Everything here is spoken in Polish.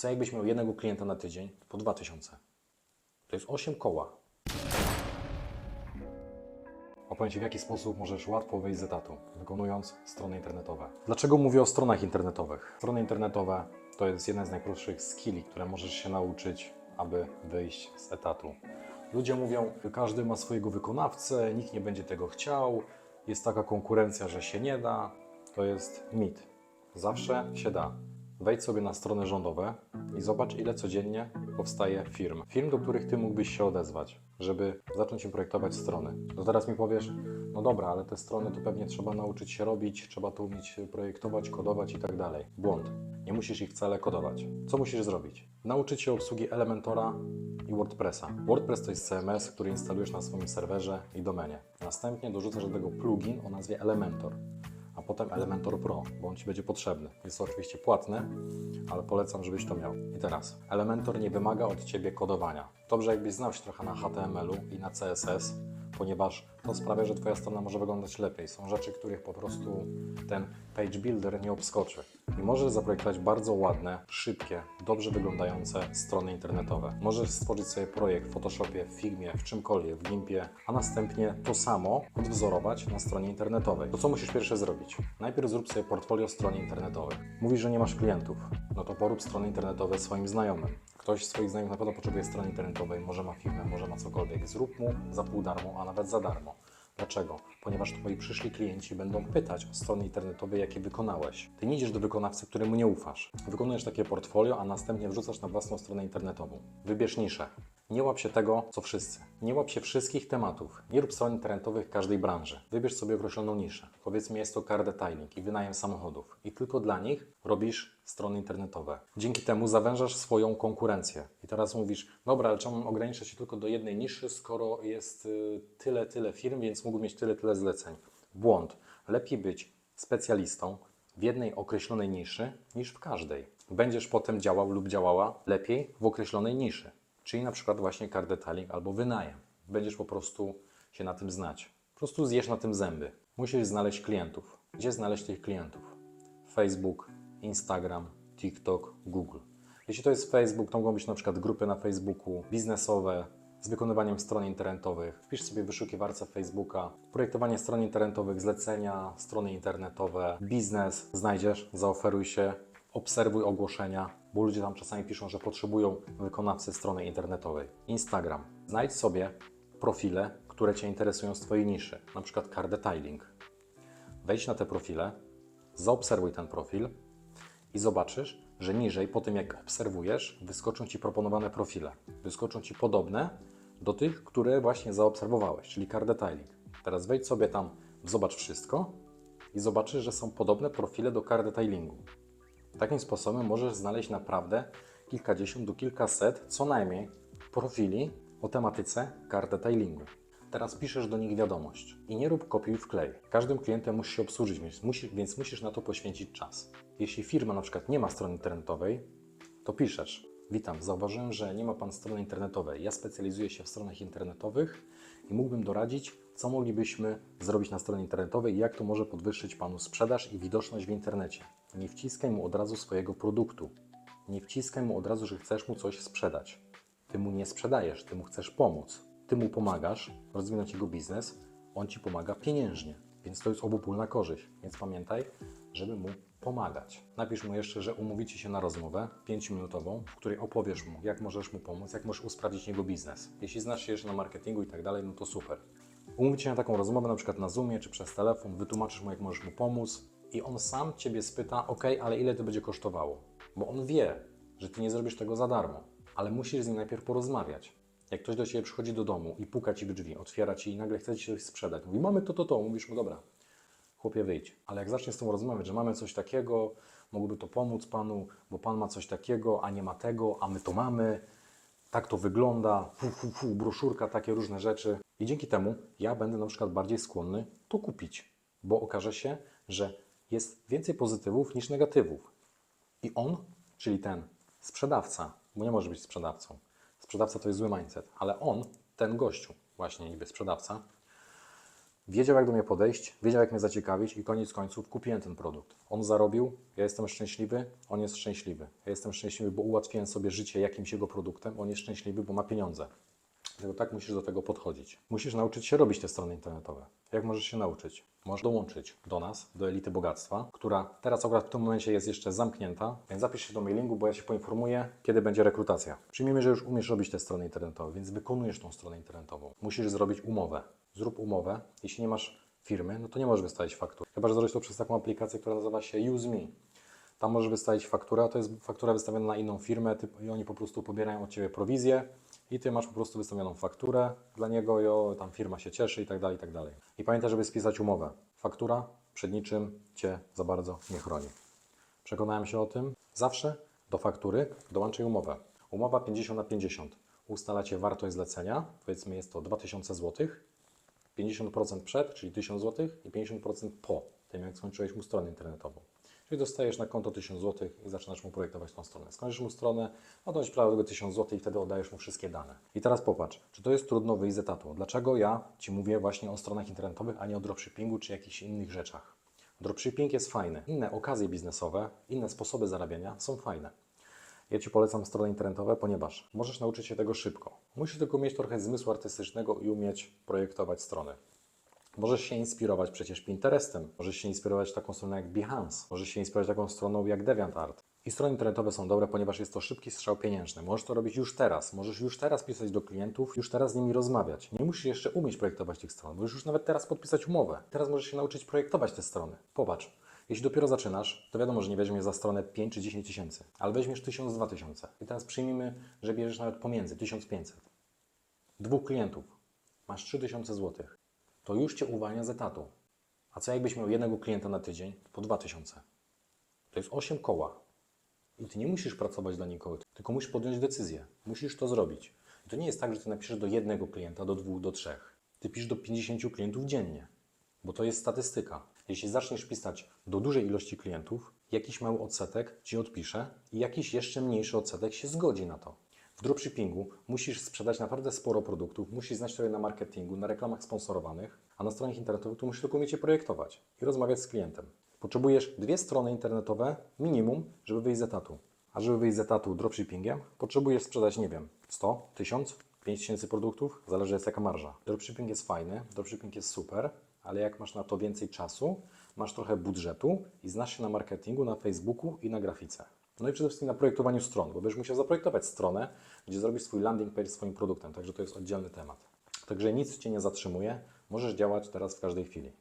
co jakbyś miał jednego klienta na tydzień po 2000? To jest 8 koła. Opowiem Ci, w jaki sposób możesz łatwo wyjść z etatu, wykonując strony internetowe. Dlaczego mówię o stronach internetowych? Strony internetowe to jest jeden z najprostszych skilli, które możesz się nauczyć, aby wyjść z etatu. Ludzie mówią, że każdy ma swojego wykonawcę, nikt nie będzie tego chciał, jest taka konkurencja, że się nie da. To jest mit. Zawsze się da. Wejdź sobie na strony rządowe i zobacz, ile codziennie powstaje firm. Firm, do których ty mógłbyś się odezwać, żeby zacząć im projektować strony. To teraz mi powiesz, no dobra, ale te strony to pewnie trzeba nauczyć się robić, trzeba to umieć projektować, kodować i tak dalej. Błąd. Nie musisz ich wcale kodować. Co musisz zrobić? Nauczyć się obsługi Elementora i WordPressa. WordPress to jest CMS, który instalujesz na swoim serwerze i domenie. Następnie dorzucasz do tego plugin o nazwie Elementor potem Elementor Pro, bo on Ci będzie potrzebny. Jest to oczywiście płatne, ale polecam, żebyś to miał. I teraz, Elementor nie wymaga od Ciebie kodowania. Dobrze, jakbyś znał się trochę na HTML-u i na CSS, ponieważ to sprawia, że Twoja strona może wyglądać lepiej. Są rzeczy, których po prostu ten page builder nie obskoczy. I możesz zaprojektować bardzo ładne, szybkie, dobrze wyglądające strony internetowe. Możesz stworzyć sobie projekt w Photoshopie, w Figmie, w czymkolwiek, w Gimpie, a następnie to samo odwzorować na stronie internetowej. To co musisz pierwsze zrobić? Najpierw zrób sobie portfolio stron internetowych. Mówisz, że nie masz klientów, no to porób strony internetowe swoim znajomym. Ktoś z swoich znajomych na pewno potrzebuje strony internetowej, może ma firmę, może ma cokolwiek. Zrób mu za pół darmo, a nawet za darmo. Dlaczego? Ponieważ twoi przyszli klienci będą pytać o strony internetowe, jakie wykonałeś. Ty nie idziesz do wykonawcy, któremu nie ufasz. Wykonujesz takie portfolio, a następnie wrzucasz na własną stronę internetową. Wybierz niszę. Nie łap się tego, co wszyscy. Nie łap się wszystkich tematów. Nie rób stron internetowych każdej branży. Wybierz sobie określoną niszę. Powiedzmy, jest to car detailing i wynajem samochodów. I tylko dla nich robisz strony internetowe. Dzięki temu zawężasz swoją konkurencję. I teraz mówisz, dobra, ale czemu mam ograniczać się tylko do jednej niszy, skoro jest y, tyle, tyle firm, więc mógł mieć tyle, tyle zleceń. Błąd. Lepiej być specjalistą w jednej określonej niszy niż w każdej. Będziesz potem działał lub działała lepiej w określonej niszy, czyli na przykład właśnie car detailing albo wynajem. Będziesz po prostu się na tym znać. Po prostu zjesz na tym zęby. Musisz znaleźć klientów. Gdzie znaleźć tych klientów? Facebook, Instagram, TikTok, Google. Jeśli to jest Facebook, to mogą być na przykład grupy na Facebooku, biznesowe, z wykonywaniem stron internetowych. Wpisz sobie w wyszukiwarce Facebooka, projektowanie stron internetowych, zlecenia, strony internetowe, biznes, znajdziesz, zaoferuj się, obserwuj ogłoszenia, bo ludzie tam czasami piszą, że potrzebują wykonawcy strony internetowej. Instagram. Znajdź sobie profile, które Cię interesują z Twojej niszy, na przykład car detailing. Wejdź na te profile, zaobserwuj ten profil i zobaczysz, że niżej, po tym jak obserwujesz, wyskoczą Ci proponowane profile. Wyskoczą Ci podobne do tych, które właśnie zaobserwowałeś, czyli car detailing. Teraz wejdź sobie tam, zobacz wszystko i zobaczysz, że są podobne profile do car detailingu. Takim sposobem możesz znaleźć naprawdę kilkadziesiąt do kilkaset, co najmniej, profili o tematyce car detailingu. Teraz piszesz do nich wiadomość i nie rób kopiuj wklej. Każdym klientem musisz się obsłużyć, więc musisz, więc musisz na to poświęcić czas. Jeśli firma na przykład nie ma strony internetowej, to piszesz: Witam, zauważyłem, że nie ma Pan strony internetowej. Ja specjalizuję się w stronach internetowych i mógłbym doradzić, co moglibyśmy zrobić na stronie internetowej i jak to może podwyższyć Panu sprzedaż i widoczność w internecie. Nie wciskaj mu od razu swojego produktu. Nie wciskaj mu od razu, że chcesz mu coś sprzedać. Ty mu nie sprzedajesz, ty mu chcesz pomóc. Ty mu pomagasz rozwinąć jego biznes, on ci pomaga pieniężnie. Więc to jest obopólna korzyść. Więc pamiętaj, żeby mu pomagać. Napisz mu jeszcze, że umówicie się na rozmowę 5-minutową, w której opowiesz mu, jak możesz mu pomóc, jak możesz usprawnić jego biznes. Jeśli znasz się jeszcze na marketingu i tak dalej, no to super. Umówicie się na taką rozmowę, na przykład na Zoomie czy przez telefon, wytłumaczysz mu, jak możesz mu pomóc i on sam Ciebie spyta, ok, ale ile to będzie kosztowało? Bo on wie, że Ty nie zrobisz tego za darmo, ale musisz z nim najpierw porozmawiać. Jak ktoś do Ciebie przychodzi do domu i puka Ci w drzwi, otwiera Ci i nagle chce Ci coś sprzedać, mówi, mamy to, to, to, mówisz mu, dobra, chłopie wyjdź. Ale jak zaczniesz z tą rozmawiać, że mamy coś takiego, mogłoby to pomóc Panu, bo Pan ma coś takiego, a nie ma tego, a my to mamy, tak to wygląda, fu, fu, fu, broszurka, takie różne rzeczy. I dzięki temu ja będę na przykład bardziej skłonny to kupić, bo okaże się, że jest więcej pozytywów niż negatywów. I on, czyli ten sprzedawca, bo nie może być sprzedawcą. Sprzedawca to jest zły mindset, ale on, ten gościu, właśnie niby sprzedawca, wiedział jak do mnie podejść, wiedział jak mnie zaciekawić i koniec końców kupiłem ten produkt. On zarobił, ja jestem szczęśliwy, on jest szczęśliwy. Ja jestem szczęśliwy, bo ułatwiłem sobie życie jakimś jego produktem, on jest szczęśliwy, bo ma pieniądze. Dlatego tak musisz do tego podchodzić. Musisz nauczyć się robić te strony internetowe. Jak możesz się nauczyć? Możesz dołączyć do nas, do Elity Bogactwa, która teraz akurat w tym momencie jest jeszcze zamknięta, więc zapisz się do mailingu, bo ja Cię poinformuję, kiedy będzie rekrutacja. Przyjmijmy, że już umiesz robić te strony internetowe, więc wykonujesz tą stronę internetową. Musisz zrobić umowę. Zrób umowę. Jeśli nie masz firmy, no to nie możesz wystawić faktur. Chyba, że zrobisz to przez taką aplikację, która nazywa się Use Me. Tam możesz wystawić fakturę, a to jest faktura wystawiona na inną firmę ty, i oni po prostu pobierają od Ciebie prowizję i Ty masz po prostu wystawioną fakturę dla niego i o, tam firma się cieszy i tak dalej, i tak dalej. I pamiętaj, żeby spisać umowę. Faktura przed niczym Cię za bardzo nie chroni. Przekonałem się o tym. Zawsze do faktury dołączaj umowę. Umowa 50 na 50. Ustalacie wartość zlecenia, powiedzmy jest to 2000 zł, 50% przed, czyli 1000 zł i 50% po tym, jak skończyłeś mu stronę internetową. Czyli dostajesz na konto 1000 zł i zaczynasz mu projektować tą stronę. Skończysz mu stronę, no masz prawo do tego 1000 zł i wtedy oddajesz mu wszystkie dane. I teraz popatrz, czy to jest trudno wyjść z etatu? Dlaczego ja Ci mówię właśnie o stronach internetowych, a nie o dropshippingu czy jakichś innych rzeczach? Dropshipping jest fajny. Inne okazje biznesowe, inne sposoby zarabiania są fajne. Ja Ci polecam strony internetowe, ponieważ możesz nauczyć się tego szybko. Musisz tylko mieć trochę zmysłu artystycznego i umieć projektować strony. Możesz się inspirować przecież Pinterestem, możesz się inspirować taką stroną jak Behance, możesz się inspirować taką stroną jak DeviantArt. I strony internetowe są dobre, ponieważ jest to szybki strzał pieniężny. Możesz to robić już teraz, możesz już teraz pisać do klientów, już teraz z nimi rozmawiać. Nie musisz jeszcze umieć projektować tych stron, możesz już nawet teraz podpisać umowę. Teraz możesz się nauczyć projektować te strony. Popatrz, jeśli dopiero zaczynasz, to wiadomo, że nie weźmiesz za stronę 5 czy 10 tysięcy, ale weźmiesz 1000, 2000. I teraz przyjmijmy, że bierzesz nawet pomiędzy 1500. Dwóch klientów, masz 3000 zł. To już Cię uwalnia z etatu. A co jakbyś miał jednego klienta na tydzień po 2000? To jest 8 koła. I Ty nie musisz pracować dla nikogo, tylko musisz podjąć decyzję. Musisz to zrobić. I to nie jest tak, że Ty napiszesz do jednego klienta, do dwóch, do trzech. Ty pisz do 50 klientów dziennie, bo to jest statystyka. Jeśli zaczniesz pisać do dużej ilości klientów, jakiś mały odsetek Ci odpisze i jakiś jeszcze mniejszy odsetek się zgodzi na to. W dropshippingu musisz sprzedać naprawdę sporo produktów, musisz znać sobie na marketingu, na reklamach sponsorowanych, a na stronach internetowych to musisz tylko umieć je projektować i rozmawiać z klientem. Potrzebujesz dwie strony internetowe minimum, żeby wyjść z etatu. A żeby wyjść z etatu dropshippingiem, potrzebujesz sprzedać, nie wiem, 100, 1000, 5000 produktów, zależy jest jaka marża. Dropshipping jest fajny, dropshipping jest super, ale jak masz na to więcej czasu, masz trochę budżetu i znasz się na marketingu, na Facebooku i na grafice. No i przede wszystkim na projektowaniu stron, bo będziesz musiał zaprojektować stronę, gdzie zrobisz swój landing page swoim produktem, także to jest oddzielny temat. Także nic Cię nie zatrzymuje, możesz działać teraz w każdej chwili.